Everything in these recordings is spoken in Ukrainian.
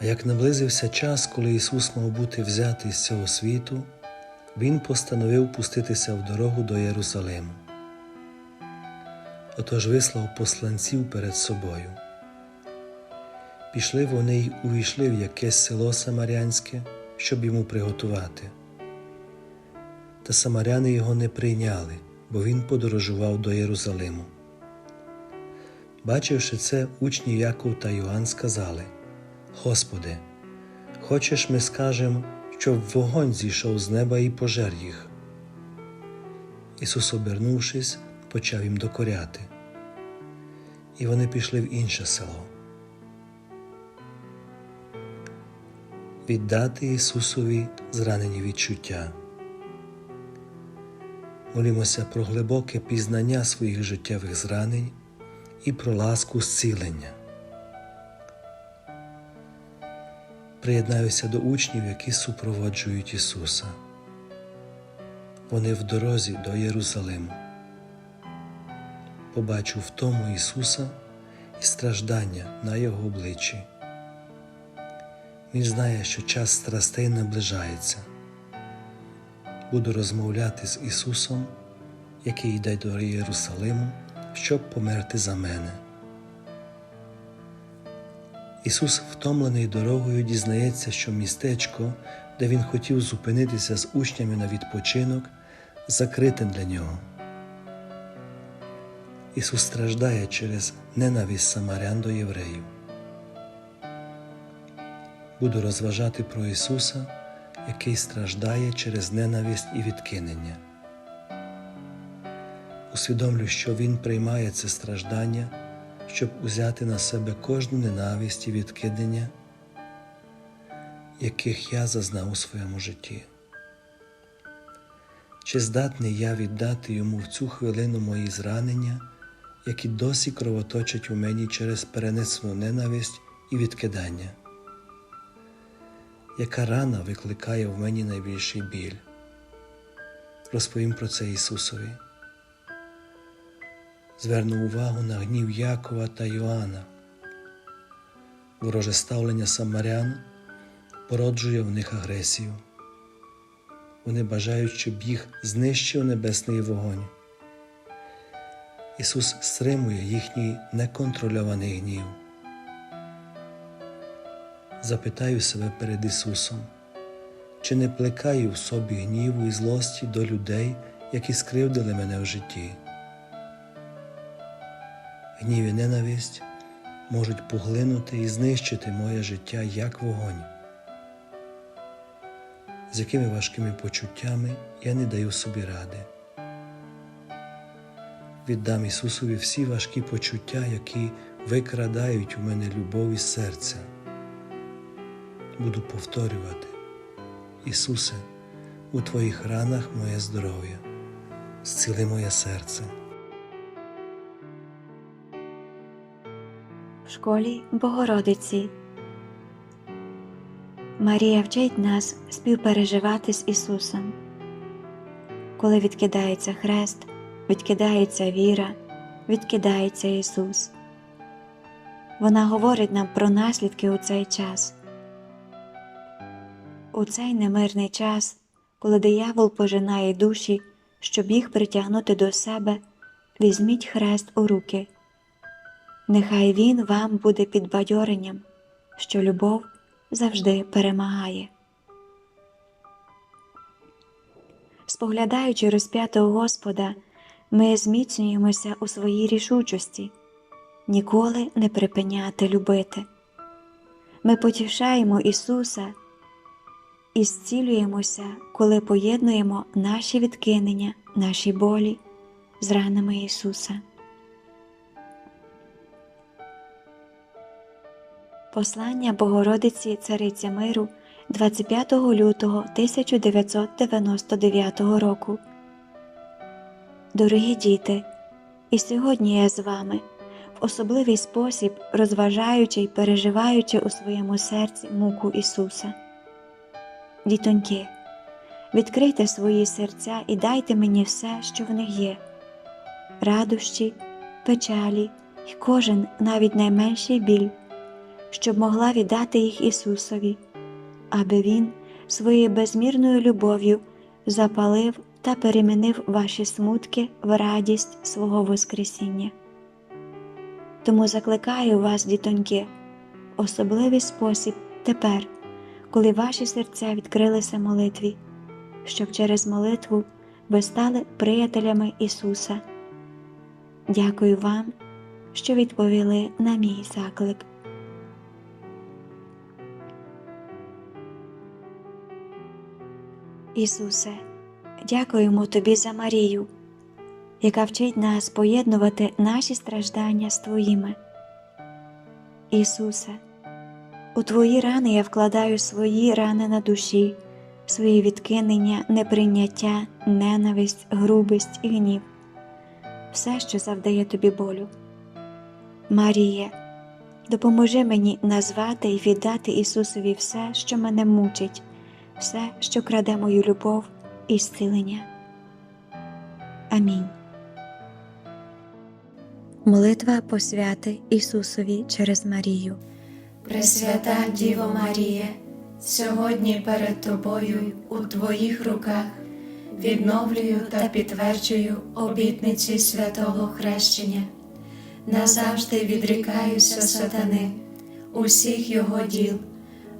А як наблизився час, коли Ісус мав бути взятий з цього світу, Він постановив пуститися в дорогу до Єрусалиму. Отож вислав посланців перед собою. Пішли вони й увійшли в якесь село Самарянське, щоб йому приготувати. Та самаряни його не прийняли, бо він подорожував до Єрусалиму. Бачивши це, учні Яков та Йоанн сказали: Господи, хочеш ми скажемо, щоб вогонь зійшов з неба і пожер їх. Ісус, обернувшись, почав їм докоряти. І вони пішли в інше село. Віддати Ісусові зранені відчуття. Молімося про глибоке пізнання своїх життєвих зранень і про ласку зцілення. Приєднаюся до учнів, які супроводжують Ісуса. Вони в дорозі до Єрусалиму. Побачу в тому Ісуса і страждання на Його обличчі. Він знає, що час страстей наближається. Буду розмовляти з Ісусом, який йде до Єрусалиму, щоб померти за мене. Ісус, втомлений дорогою, дізнається, що містечко, де Він хотів зупинитися з учнями на відпочинок, закрите для нього. Ісус страждає через ненависть самарян до євреїв. Буду розважати про Ісуса, який страждає через ненависть і відкинення. Усвідомлю, що Він приймає це страждання, щоб узяти на себе кожну ненависть і відкидання, яких я зазнав у своєму житті. Чи здатний я віддати йому в цю хвилину мої зранення, які досі кровоточать у мені через перенесену ненависть і відкидання? Яка рана викликає в мені найбільший біль? Розповім про це Ісусові. Зверну увагу на гнів Якова та Йоанна. Вороже ставлення самарян породжує в них агресію. Вони бажають, щоб їх знищив небесний вогонь. Ісус стримує їхній неконтрольований гнів. Запитаю себе перед Ісусом, чи не плекаю в собі гніву і злості до людей, які скривдили мене в житті. Гнів і ненависть можуть поглинути і знищити моє життя як вогонь. З якими важкими почуттями я не даю собі ради. Віддам Ісусові всі важкі почуття, які викрадають у мене любов із серця. Буду повторювати, Ісусе, у Твоїх ранах моє здоров'я, зціли моє серце. В школі Богородиці. Марія вчить нас співпереживати з Ісусом. Коли відкидається хрест, відкидається віра, відкидається Ісус. Вона говорить нам про наслідки у цей час. У цей немирний час, коли диявол пожинає душі, щоб їх притягнути до себе, візьміть хрест у руки. Нехай він вам буде підбадьоренням, що любов завжди перемагає. споглядаючи розп'ятого Господа, ми зміцнюємося у своїй рішучості, ніколи не припиняти любити. Ми потішаємо Ісуса і зцілюємося, коли поєднуємо наші відкинення, наші болі з ранами Ісуса. Послання Богородиці Цариці Миру 25 лютого 1999 року. Дорогі діти, і сьогодні я з вами, в особливий спосіб розважаючи й переживаючи у своєму серці муку Ісуса. Дітоньки, відкрийте свої серця і дайте мені все, що в них є радощі, печалі і кожен навіть найменший біль, щоб могла віддати їх Ісусові, аби Він своєю безмірною любов'ю запалив та перемінив ваші смутки в радість свого Воскресіння. Тому закликаю вас, дітоньки, особливий спосіб тепер, коли ваші серця відкрилися молитві, щоб через молитву ви стали приятелями Ісуса. Дякую вам, що відповіли на мій заклик. Ісусе, дякуємо Тобі за Марію, яка вчить нас поєднувати наші страждання з Твоїми. Ісусе, у Твої рани я вкладаю свої рани на душі, свої відкинення, неприйняття, ненависть, грубість і гнів, все, що завдає тобі болю. Маріє, допоможи мені назвати і віддати Ісусові все, що мене мучить, все, що краде мою любов і зцілення. Амінь. Молитва посвяти Ісусові через Марію. Пресвята Діво Маріє, сьогодні перед Тобою у Твоїх руках відновлюю та підтверджую обітниці святого хрещення. Назавжди відрікаюся сатани, усіх його діл,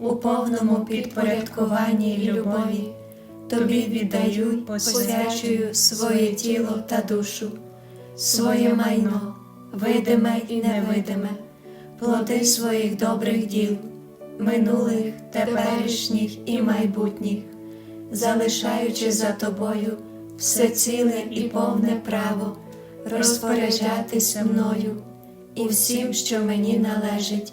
у повному підпорядкуванні й любові, Тобі віддаю посвячую своє тіло та душу, своє майно, видиме і невидиме плоди своїх добрих діл, минулих, теперішніх і майбутніх, залишаючи за тобою все ціле і повне право розпоряджатися мною і всім, що мені належить,